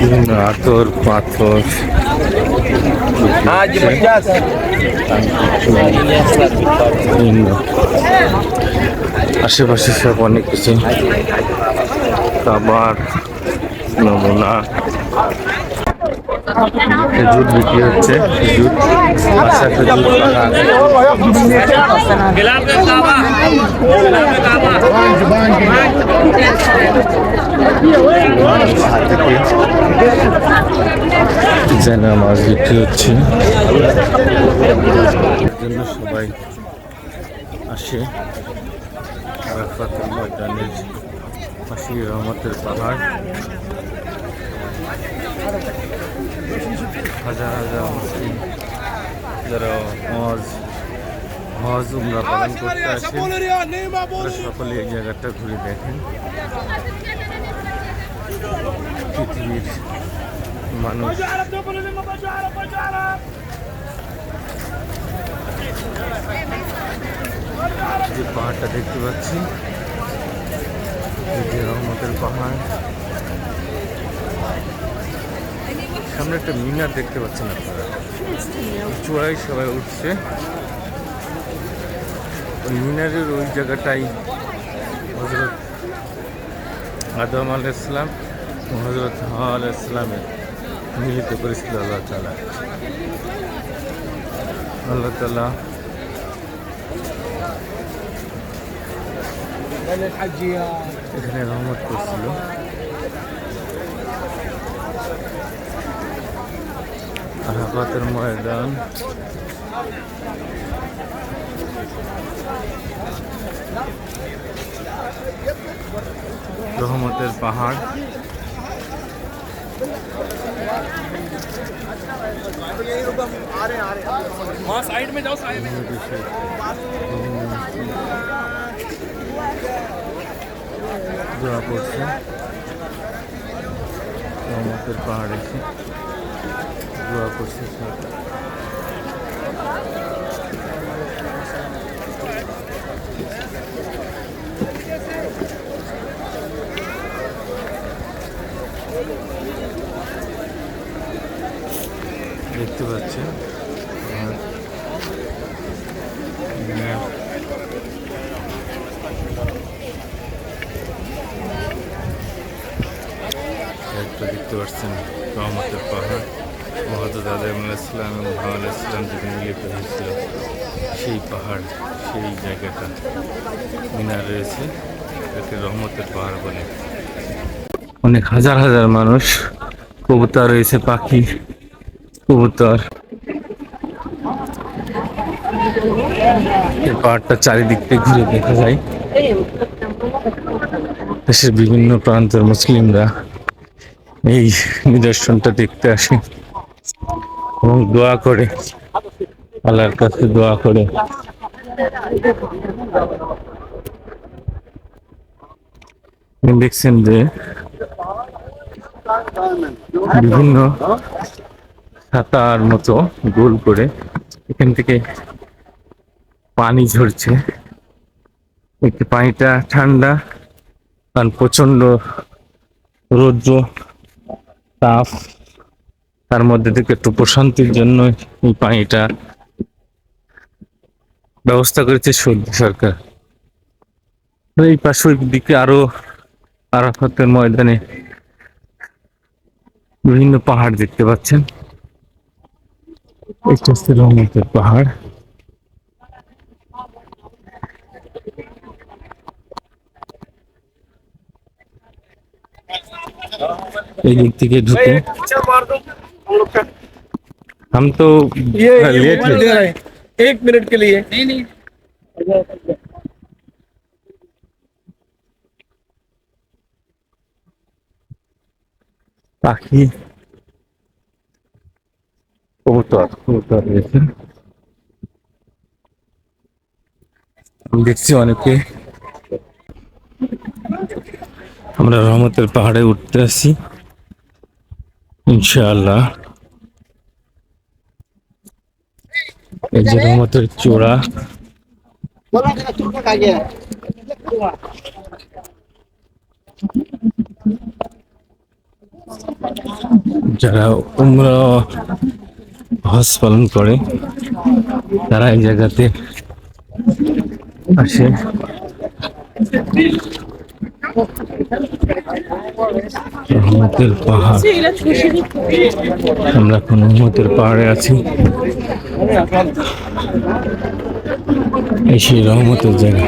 বিভিন্ন আতর পাথর বিভিন্ন আশেপাশে সব অনেক কিছু। খাবার, নমুনা। খেজুর বিক্রি হচ্ছে। খেজুর খেজুর মাছ বিক্রি হচ্ছে। সবাই আসে। আরাফাতের ময়দানের পাশে রহমতের পাহাড়। হাজার হাজার মুসলিম যারা হজ হজ উমরা পালন করতে আসে তারা সকলে এই জায়গাটা ঘুরে দেখেন। পৃথিবীর মানুষ যে পাহাড়টা দেখতে পাচ্ছি রহমতের পাহাড়। সামনে একটা মিনার দেখতে পাচ্ছেন আপনারা। চূড়ায় সবাই উঠছে। ওই মিনারের ওই জায়গাটাই হজরত আদম আল ইসলাম হজরত হাওয়া আল ইসলামের মিলিত করেছিল আল্লাহ তালা আল্লাহ তালা এখানে রহমত করছিল আরাফাতের ময়দান রহমতের পাহাড় हाँ साइड में जाओ साइड में দোয়া করছে রহমতের পাহাড় এসে দোয়া করছে দেখতে পাচ্ছেন আর মিনার একটা দেখতে পাচ্ছেন, রহমতের পাহাড়। মহাদুদ আদাম ইসলাম এবং ভাওয়াল ইসলাম যদি মিলিত হয়েছিল সেই পাহাড়, সেই জায়গাটা। মিনার রয়েছে একে রহমতের পাহাড় বলে। অনেক হাজার হাজার মানুষ, কবুতর রয়েছে, পাখি, কবুতর। এই পাহাড়টা চারিদিক থেকে ঘুরে দেখা যায়। দেশের বিভিন্ন প্রান্তের মুসলিমরা এই নিদর্শনটা দেখতে আসে। এবং দোয়া করে, আল্লাহর কাছে দোয়া করে। দেখছেন যে বিভিন্ন ছাতার মতো গোল করে এখান থেকে পানি ঝরছে। একটু পানিটা ঠান্ডা, কারণ প্রচণ্ড রৌদ্র তাপ, তার মধ্যে থেকে একটু প্রশান্তির জন্য এই পানিটা ব্যবস্থা করেছে সৌদি সরকার। এই পাশের দিকে আরও আরাফাতের ময়দানে বিভিন্ন পাহাড় দেখতে পাচ্ছেন। পাহাড়। এই দিক থেকে ঢুকে हम तो ये लेट मोबाइल दे रहे हैं एक मिनट के लिए नहीं नहीं পাখি কবুতর কবুতর রয়েছে আমি দেখছি অনেকে আমরা রহমতের পাহাড়ে উঠতে আসি ইনশাআল্লাহ। এই যে রহমতের চূড়া। যারা উমরা হজ পালন করে তারা এই জায়গাতে আসে। রহমতের পাহাড়। আমরা এখন রহমতের পাহাড়ে আছি। এই সেই রহমতের জায়গা।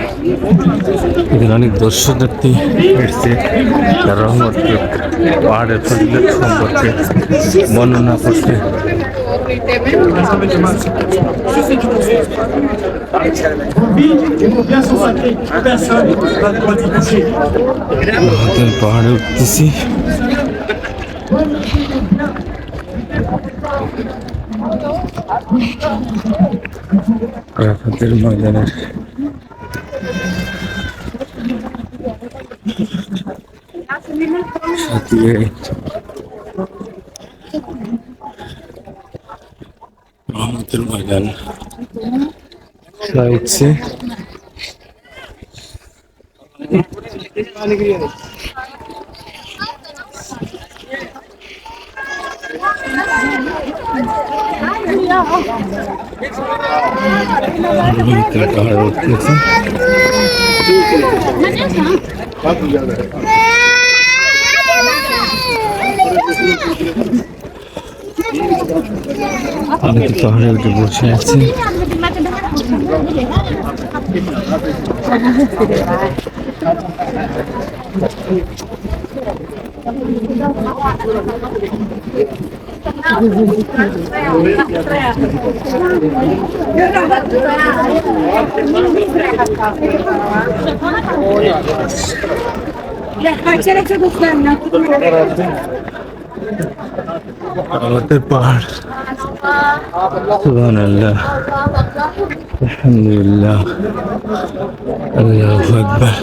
এখানে অনেক দর্শনার্থী এসছে তার রহমতের পাহাড়ের ফজিলত সম্পর্কে বর্ণনা করতে রহমতের পাহাড়ে উঠতেছি রাফাতের ময়দানের সাথে রহমতের ময়দান রয়েছে রহমতের পাহাড়ে উঠতেছে আমি তো পাহাড়ে উঠে বসে আছি Lecce che gustanno. রহমতের পাহাড় সুবহান আল্লাহ আলহামদুলিল্লাহ আল্লাহু আকবার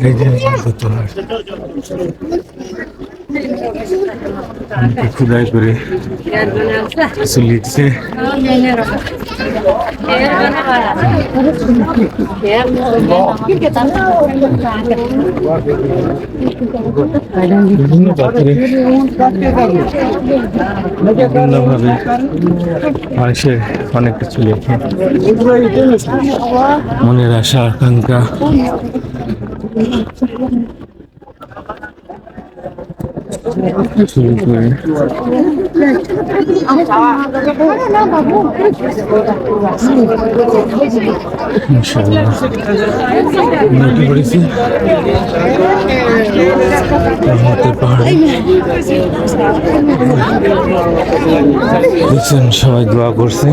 এই যে রহমতের পাহাড় খুদাই করে। কিছু লিখছে বিভিন্ন পাথরে বিভিন্নভাবে মানুষের অনেক কিছু লেখে। মনের আশা আকাঙ্ক্ষা শুরু করে ইনশাআল্লাহ উন্নতি করেছি রহমতের পাহাড়ে সবাই দোয়া করছে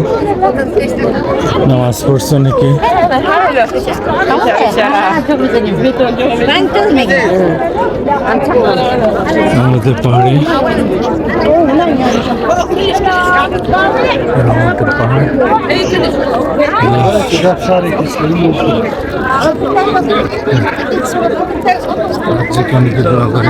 নামাজ পড়ছে অনেকে রহমতের পাহাড়ে রহমতের পাহাড় যেখানে দোয়া করে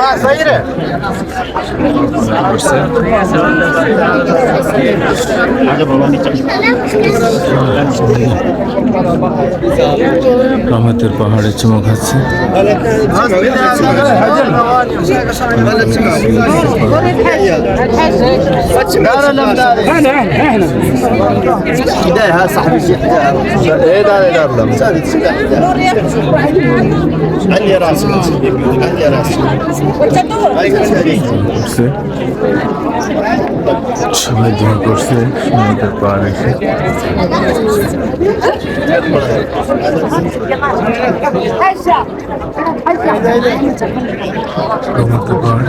Aa, sayırı. Sayırı. আমাদের পাহাড়ে চুমো খাচ্ছে حداها صاحبي شي حداها إيه لا لا لا مساعد علي راسك علي راسك সবাই দোয়া করছে রহমতের পাহাড় এসে রহমতের পাহাড়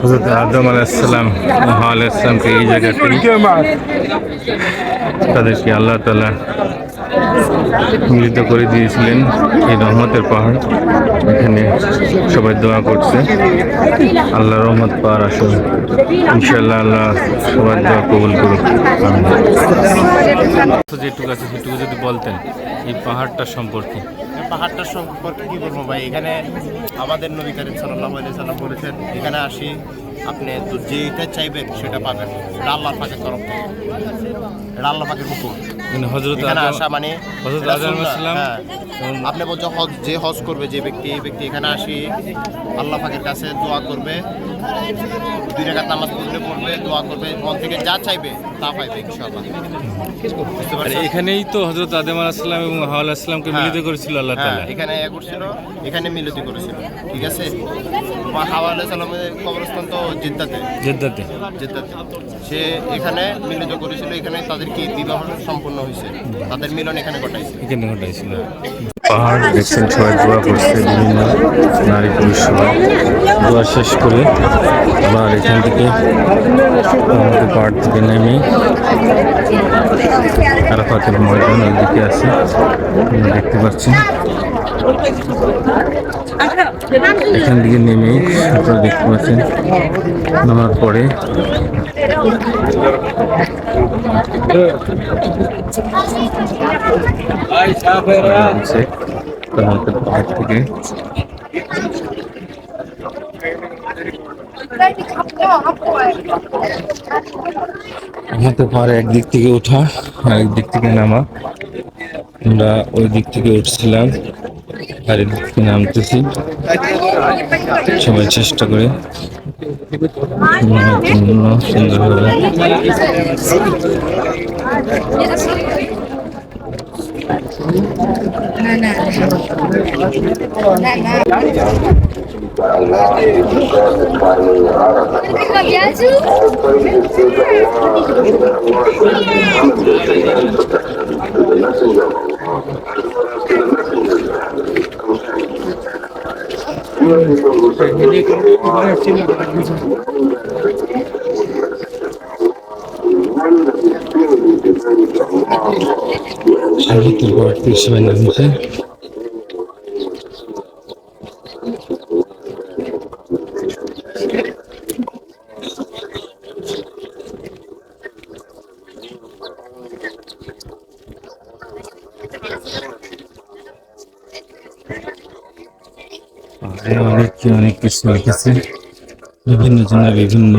হজরত আদম আলাইসালাম নোহা আলাইসালামকে এই জায়গাতে তাদেরকে আল্লাহ তালা মিলিত করে দিয়েছিলেন এই রহমতের পাহাড়। এখানে সবাই দোয়া করছে। আল্লাহ রহমত পাহাড় আসুন ইনশাল্লাহ আল্লাহ সবার দোয়া কবুল করুক। যেটুকু আছে সেটুকু যদি বলতেন এই পাহাড়টা সম্পর্কে। পাহাড়টার সম্পর্কে কি বলব ভাই? এখানে আমাদের নবী করিম সাল্লাহ সাল্লাম বলেছেন এখানে আসি আপনি তো যেটা চাইবেন সেটা পাবেন। এটা আল্লাহ পাকের তরফ থেকে। এটা আল্লাহ পাকের হুকুম। মানে হজরত এখানে আসা মানে হ্যাঁ। আপনি বলছেন হজ যে হজ করবে যে ব্যক্তি এই ব্যক্তি এখানে আসি আল্লাহ পাকের কাছে দোয়া করবে। দুই রেখাত নামাজ পড়লে পড়বে দোয়া করবে মন থেকে যা চাইবে তা পাইবে ইনশাআল্লাহ। পারছেন? এখানেই তো হজরত আদম আলাইসালাম এবং হাওয়া আলাইসালামকে মিলিত করেছিল আল্লাহ হ্যাঁ এখানে এ করছিল এখানে মিলতি করেছিল ঠিক আছে? হাওয়া আলাইহিস সালামের কবরস্থান তো জিদ্দাতে। জেদ্দাতে। জেদ্দাতে। সে এখানে মিলিত করেছিল এখানে তাদের কি বিবাহ সম্পূর্ণ হয়েছে? তাদের মিলন এখানে ঘটাইছে। এখানে ঘটাইছিল। পাহাড়, দেখছেন সবাই দোয়া করছে বিভিন্ন নারী, পুরুষ দোয়া শেষ করে। আবার এখান থেকে আমাদের পাহাড় থেকে নেমে আরাফাতের ময়দান ওইদিকে আছে। দেখতে পাচ্ছেন এখান থেকে নেমে আপনারা দেখতে পাচ্ছেন, নামার পরে। থেকে আমাদের পাহাড়ে একদিক থেকে ওঠা একদিক থেকে নামা। আমরা ওই দিক থেকে উঠছিলাম। এদিক নামতেছি। সবাই চেষ্টা করে। সুন্দরভাবে আমাদের পাহাড় থেকে সবাই নামছে পাহাড়ে অনেক কি অনেক অনেক কিছু লিখেছে। বিভিন্ন জনের বিভিন্ন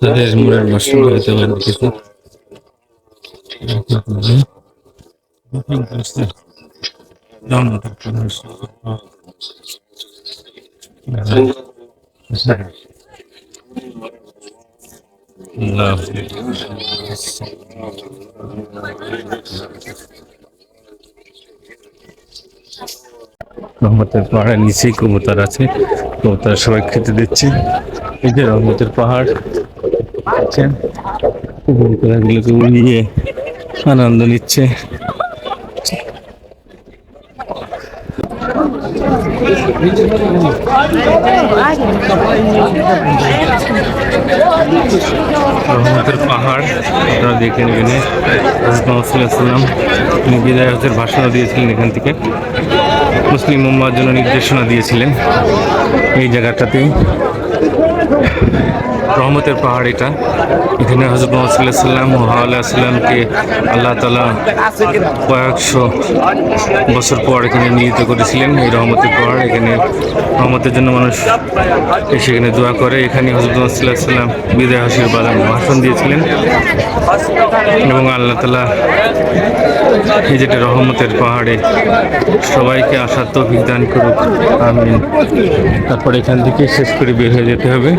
তাদের মনের বাসন হইতে পারে লিখেছে। রহমতের পাহাড়ের নিচেই কবুতর আছে। কবুতর সবাই খেতে দিচ্ছে। এই যে রহমতের পাহাড় কবুতরগুলোকে উড়িয়ে আনন্দ নিচ্ছে। রহমতের পাহাড় দেখে নেবেন। সাল্লাম, তিনি বিদায় হজের ভাষণ দিয়েছিলেন এখান থেকে। মুসলিম উম্মার জন্য নির্দেশনা দিয়েছিলেন এই জায়গাটাতেই। রহমতের পাহাড় এটা। এখানে হজরত মোহাম্মদ সাল্লাম সাল্লামকে আল্লাহ তালা কয়েকশো বছর পর এখানে নিহিত করেছিলেন। এই রহমতের পাহাড় এখানে রহমতের জন্য মানুষ এসে এখানে দোয়া করে। এখানে হজরত মোহাম্মদ সাল্লাম বিদায় হাসির বাদাম ভাষণ দিয়েছিলেন এবং আল্লাহ তালা এই যেটা রহমতের পাহাড়ে সবাইকে আসার তৌফিক দান করুক। আমিন। তারপর এখান থেকে শেষ করে বের হয়ে যেতে হবে।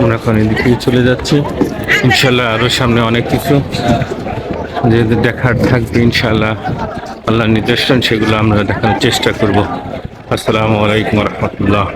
আমরা এখন এদিকে চলে যাচ্ছি। ইনশাল্লাহ আরও সামনে অনেক কিছু। যে দেখার থাকবে, ইনশাল্লাহ আল্লাহ নির্দেশন সেগুলো আমরা দেখানোর চেষ্টা করব। আসসালামু আলাইকুম রহমতুল্লাহ।